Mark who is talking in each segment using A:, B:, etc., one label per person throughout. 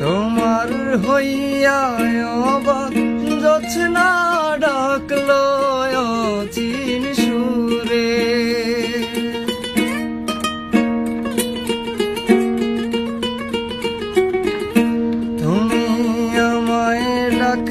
A: তোমার হইয়া অবাক যছনা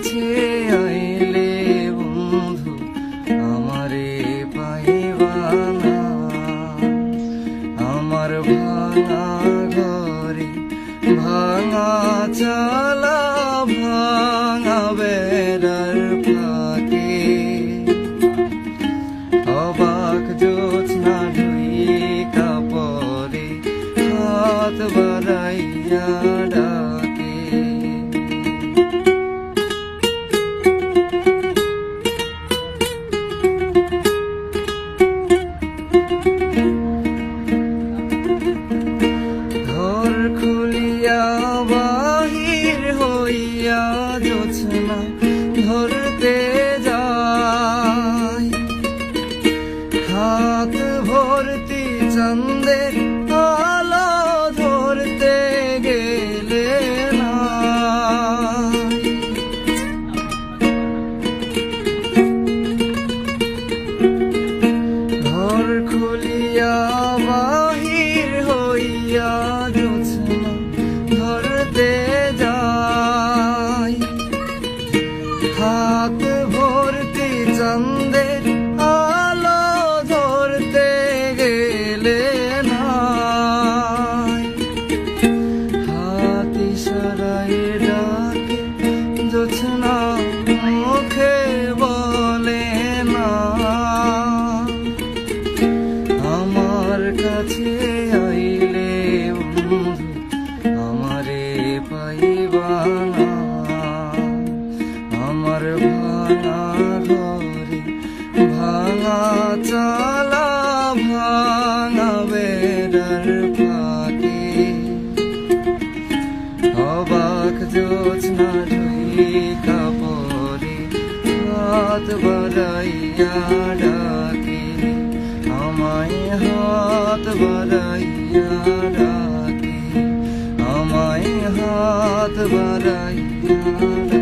A: কাছে আইলে বন্ধু, আমারে পাইবা না। আমার ভাঙা ঘরে ভাঙা চালা, ভাঙা বেড়ার ফাঁকে। অবাক জোৎস্না ঢুইকা পরে হাত বাড়াইয়া সরাই ডাকে, জোছনা মুখে বলে না। আমার কাছে আইলে আমারে পাইবা না। আমার ভাঙা ঘরে ভাঙা চালা হাত বাড়াইয়া ডাকে। আমায় হাত বাড়াইয়া ডাকে। আমায় হাত বাড়াইয়া